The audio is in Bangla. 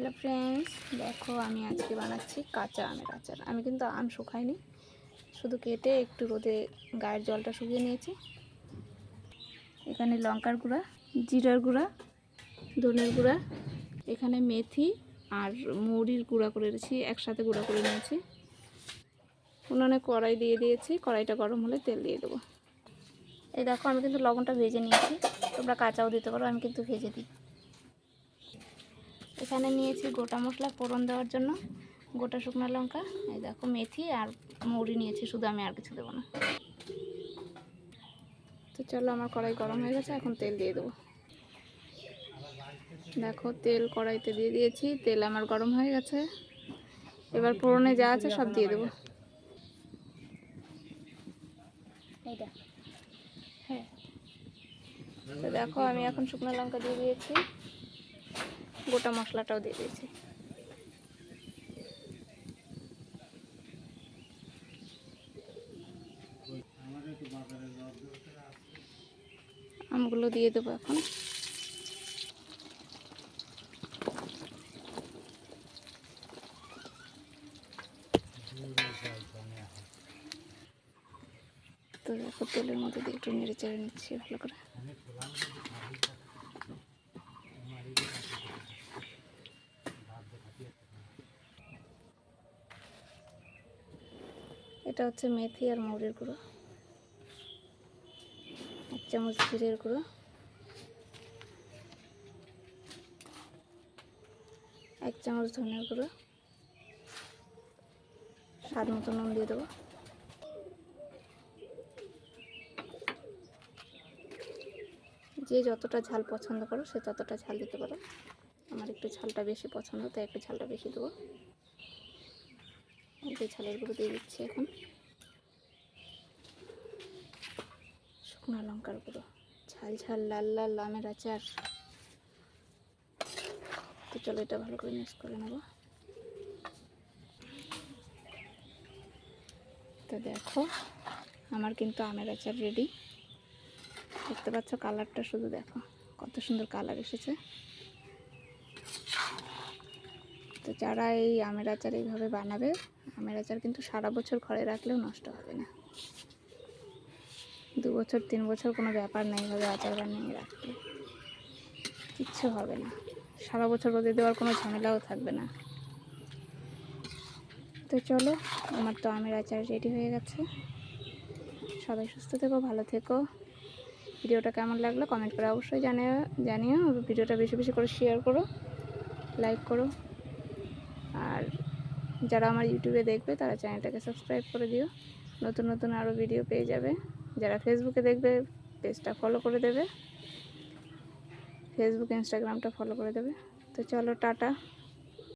হ্যালো ফ্রেন্ডস দেখো, আমি আজকে বানাচ্ছি কাঁচা আমের আচার। আমি কিন্তু আম শুকাইনি। শুধু কেটে একটু রোদে গায়ের জলটা শুকিয়ে নিয়েছি। এখানে লঙ্কার গুঁড়া, জিরার গুঁড়া, ধনের গুঁড়া, এখানে মেথি আর মৌরির গুঁড়া করে রেখেছি একসাথে গুঁড়া করে নিয়েছি। উনানে কড়াই দিয়ে দিয়েছি। কড়াইটা গরম হলে তেল দিয়ে দেবো। এই দেখো, আমি কিন্তু লবণটা ভেজে নিয়েছি। তোমরা কাঁচাও দিতে পারো, আমি কিন্তু ভেজে দিই। এখানে নিয়েছি গোটা মশলা ফোড়ন দেওয়ার জন্য, গোটা শুকনো লঙ্কা, এই দেখো মেথি আর মৌরি নিয়েছি, শুধু আমি আর কিছু দেবো না। তো চলো আমার কড়াই গরম হয়ে গেছে, এখন তেল দিয়ে দেবো। দেখো তেল কড়াইতে দিয়ে দিয়েছি, তেল আমার গরম হয়ে গেছে। এবার ফোড়নে যা আছে সব দিয়ে দেবো। হ্যাঁ। দেখো আমি এখন শুকনো লঙ্কা দিয়ে দিয়েছি। গোটা মশলাটাও দিয়ে দিয়েছি। আমগুলো দিয়ে দেবো এখন। তো দেখো, তেলের মধ্যে দিয়ে একটু নেড়ে চেড়ে নিচ্ছি ভালো করে। এটা হচ্ছে মেথি আর মৌরির গুঁড়ো। এক চামচ জিরের গুঁড়ো। এক চামচ ধনের গুঁড়ো। স্বাদ মতো নুন দিয়ে দেবো। যে যতটা ঝাল পছন্দ করো, সে ততটা ঝাল দিতে পারো। আমার একটু ঝালটা বেশি পছন্দ, তাই একটু ঝালটা বেশি দেবো। যে ঝালের গুঁড়ো দিয়ে দিচ্ছি এখন। শুকনো লঙ্কার গুঁড়ো। ঝাল ঝাল, লাল লাল, আমের আচার। তো চলো এটা ভালো করে মিক্স করে নেব। তো দেখো, আমার কিন্তু আমের আচার রেডি দেখতে পাচ্ছ কালারটা শুধু দেখো, কত সুন্দর কালার এসেছে। তো যারা এই আমের আচার এইভাবে বানাবে, আমের আচার কিন্তু সারা বছর ঘরে রাখলেও নষ্ট হবে না। দু বছর, তিন বছর কোনো ব্যাপার নেই এইভাবে আচার বানিয়ে রাখলে। কিচ্ছু হবে না। সারা বছর রোদে দেওয়ার কোনো ঝামেলাও থাকবে না। তো চলো, আমার তো আমের আচার রেডি হয়ে গেছে। সবাই সুস্থ থেকো, ভালো থেকো। ভিডিওটা কেমন লাগল কমেন্ট করে অবশ্যই জানিও জানিও। ভিডিওটা বেশি বেশি করে শেয়ার করো লাইক করো। আর যারা আমার ইউটিউবে দেখবে, তারা চ্যানেলটাকে সাবস্ক্রাইব করে দিও। নতুন নতুন আরও ভিডিও পেয়ে যাবে। যারা ফেসবুকে দেখবে পেজটা ফলো করে দেবে। ফেসবুক ইনস্টাগ্রামটা ফলো করে দেবে। তো চলো, টাটা।